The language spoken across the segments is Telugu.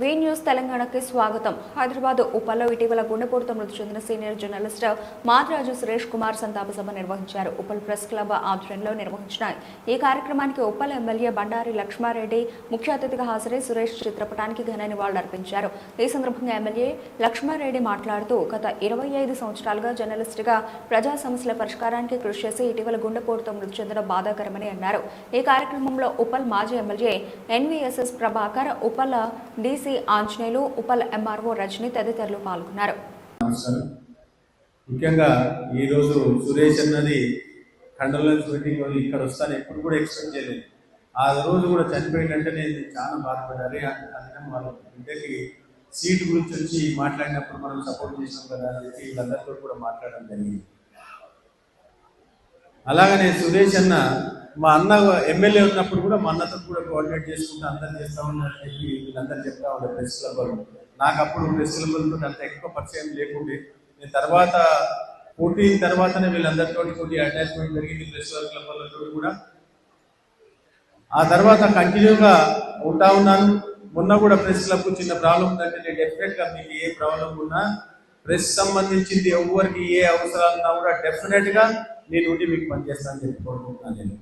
వీ న్యూస్ తెలంగాణకి స్వాగతం. హైదరాబాద్ ఉప్పల్లో ఇటీవల గుండెపోటుతో మృతి చెందిన సీనియర్ జర్నలిస్ట్ మాదిరాజు సురేష్ కుమార్ సంతాప సభ నిర్వహించారు. ఉప్పల్ ప్రెస్ క్లబ్ ఆధ్వర్యంలో నిర్వహించిన ఈ కార్యక్రమానికి ఉప్పల్ ఎమ్మెల్యే బండారి లక్ష్మారెడ్డి ముఖ్య అతిథిగా హాజరై సురేష్ చిత్రపటానికి ఘన నివాళులర్పించారు. ఈ సందర్భంగా ఎమ్మెల్యే లక్ష్మారెడ్డి మాట్లాడుతూ గత ఇరవై ఐదు సంవత్సరాలుగా జర్నలిస్టుగా ప్రజా సమస్యల పరిష్కారానికి కృషి చేసి ఇటీవల గుండెపోటుతో మృతి చెందడం బాధాకరమని అన్నారు. ఈ కార్యక్రమంలో ఉప్పల్ మాజీ MLA NVSS Prabhakar Uppal DC Anjaneyulu Uppal MRO Rajani తదితరులు పాల్గొన్నారు. ముఖ్యంగా ఈరోజు సురేష్ అన్నది కండలెన్స్ మీటింగ్ ఇక్కడ వస్తాను ఎప్పుడు కూడా ఎక్స్పెక్ట్ చేయలేదు. ఆ రోజు కూడా చనిపోయిందంటే నేను చాలా బాధపడాలి అందుకని వాళ్ళ బిడ్డకి సీట్ గురించి వచ్చి మాట్లాడినప్పుడు మనం సపోర్ట్ చేసాం కదా అని చెప్పి వీళ్ళందరితో కూడా మాట్లాడడం జరిగింది. అలాగనే సురేష్ అన్న మా అన్న ఎమ్మెల్యే ఉన్నప్పుడు కూడా మా అన్నతో కూడా కోఆర్డినేట్ చేసుకుంటూ అందరు చేస్తా ఉన్నారని చెప్పి వీళ్ళందరూ చెప్తా ఉన్నారు ప్రెస్ క్లబ్ నాకు అప్పుడు ప్రెస్ క్లబ్లతో అంత ఎక్కువ పరిచయం లేకుండే. నేను తర్వాత పోటీ తర్వాతనే వీళ్ళందరితో కొద్ది అటాచ్మెంట్ జరిగింది ప్రెస్ క్లబ్లతో కూడా. ఆ తర్వాత కంటిన్యూగా ఉంటా ఉన్నాను. మొన్న కూడా ప్రెస్ క్లబ్ చిన్న ప్రాబ్లం ఉందంటే నేను డెఫినెట్గా మీకు ఏ ప్రాబ్లం ఉన్నా ప్రెస్ సంబంధించింది ఎవరికి ఏ అవసరాలు ఉన్నా కూడా డెఫినెట్గా నేను ఉండి మీకు పనిచేస్తానని చెప్పి నేను.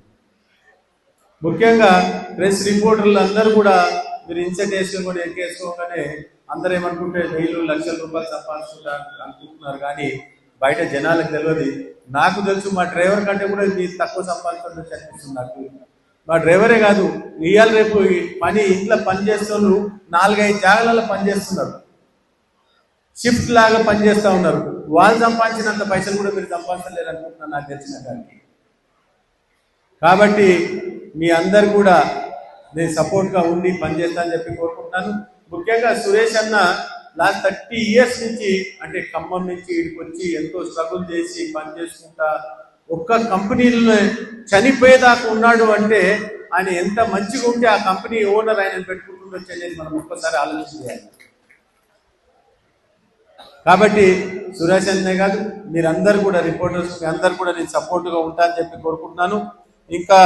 ముఖ్యంగా ప్రెస్ రిపోర్టర్లు అందరూ కూడా మీరు ఇన్సెట్ వేసుకొని కూడా ఎక్కేసుకోగానే అందరూ ఏమనుకుంటే వెయ్యి లక్షల రూపాయలు సంపాదించుకుంటారు అనుకుంటున్నారు. కానీ బయట జనాలకు తెలియదు నాకు తెలుసు మా డ్రైవర్ కంటే కూడా మీరు తక్కువ సంపాదించడం అనిపిస్తుంది నాకు. మా డ్రైవరే కాదు ఇవాళ రేపు పని ఇంట్లో పని చేస్తున్నారు నాలుగైదు జాగాలలో పని చేస్తున్నారు. షిఫ్ట్ లాగా పనిచేస్తూ ఉన్నారు. వాళ్ళు సంపాదించినంత పైసలు కూడా మీరు సంపాదించలేరు అనుకుంటున్నాను నాకు తెలిసిన దానికి. కాబట్టి మీ అందరు కూడా నేను సపోర్ట్గా ఉండి పనిచేస్తానని చెప్పి కోరుకుంటున్నాను. ముఖ్యంగా సురేష్ అన్న లాస్ట్ థర్టీ ఇయర్స్ నుంచి అంటే ఖమ్మం నుంచి ఇక్కడికి వచ్చి ఎంతో స్ట్రగుల్ చేసి పని చేసుకుంటా ఒక్క కంపెనీలో చనిపోయేదాకా ఉన్నాడు అంటే ఆయన ఎంత మంచిగా ఉంటే ఆ కంపెనీ ఓనర్ ఆయన పెట్టుకుంటుండొచ్చు అనేది మనం ఒక్కసారి ఆలోచించాలి కాబట్టి సురేష్ అన్నే కాదు మీరందరూ కూడా రిపోర్టర్స్ మీ అందరు కూడా నేను సపోర్ట్గా ఉంటా అని చెప్పి కోరుకుంటున్నాను. ఇంకా